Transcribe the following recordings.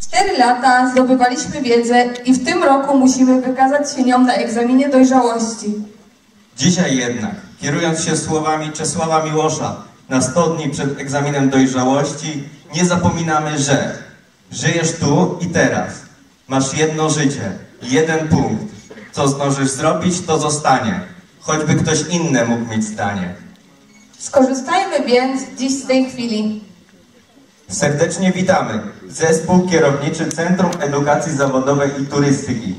Cztery lata zdobywaliśmy wiedzę i w tym roku musimy wykazać się nią na egzaminie dojrzałości. Dzisiaj jednak, kierując się słowami Czesława Miłosza na 100 dni przed egzaminem dojrzałości, nie zapominamy, że żyjesz tu i teraz. Masz jedno życie, jeden punkt. Co zdążysz zrobić, to zostanie. Choćby ktoś inny mógł mieć zdanie. Skorzystajmy więc dziś z tej chwili. Serdecznie witamy Zespół Kierowniczy Centrum Edukacji Zawodowej i Turystyki.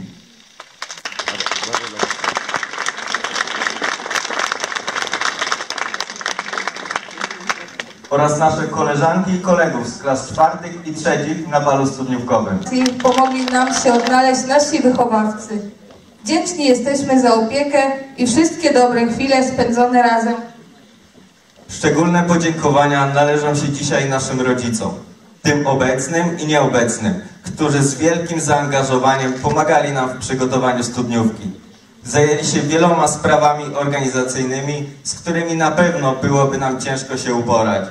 Oraz nasze koleżanki i kolegów z klas czwartych i trzecich na balu studniówkowym. Pomogli nam się odnaleźć nasi wychowawcy. Wdzięczni jesteśmy za opiekę i wszystkie dobre chwile spędzone razem. Szczególne podziękowania należą się dzisiaj naszym rodzicom, tym obecnym i nieobecnym, którzy z wielkim zaangażowaniem pomagali nam w przygotowaniu studniówki. Zajęli się wieloma sprawami organizacyjnymi, z którymi na pewno byłoby nam ciężko się uporać.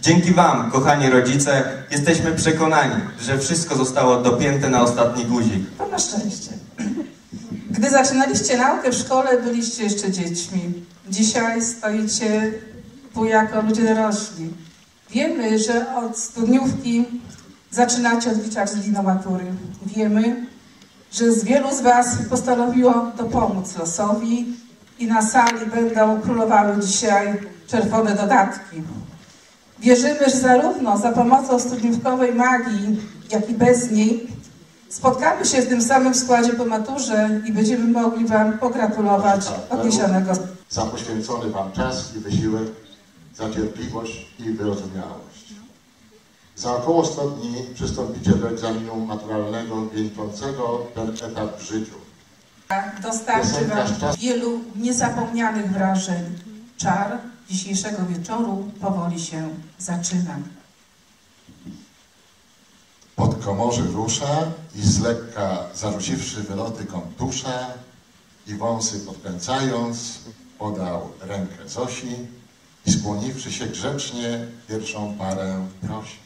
Dzięki Wam, kochani rodzice, jesteśmy przekonani, że wszystko zostało dopięte na ostatni guzik. To na szczęście. Gdy zaczynaliście naukę w szkole, byliście jeszcze dziećmi. Dzisiaj stoicie tu jako ludzie dorośli. Wiemy, że od studniówki zaczynacie odliczać z linomatury. Wiemy, że z wielu z Was postanowiło dopomóc losowi i na sali będą królowały dzisiaj czerwone dodatki. Wierzymy, że zarówno za pomocą studniówkowej magii, jak i bez niej spotkamy się w tym samym składzie po maturze i będziemy mogli Wam pogratulować odniesionego. za poświęcony Wam czas i wysiłek, za cierpliwość i wyrozumiałość. Za około 100 dni przystąpicie do egzaminu maturalnego wieńczącego ten etap w życiu. Dostarczy Wam wielu niezapomnianych wrażeń. Czar dzisiejszego wieczoru powoli się zaczyna. Pod komorzy rusza i z lekka zarzuciwszy wyloty kontusza i wąsy podkręcając, podał rękę Zosi i skłoniwszy się grzecznie, pierwszą parę prosi.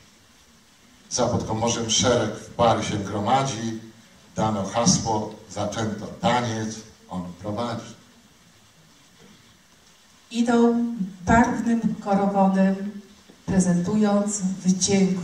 Za podkomorzem szereg w pary się gromadzi, dano hasło, zaczęto taniec, on prowadzi. Idą barwnym korowodem, prezentując wdzięk.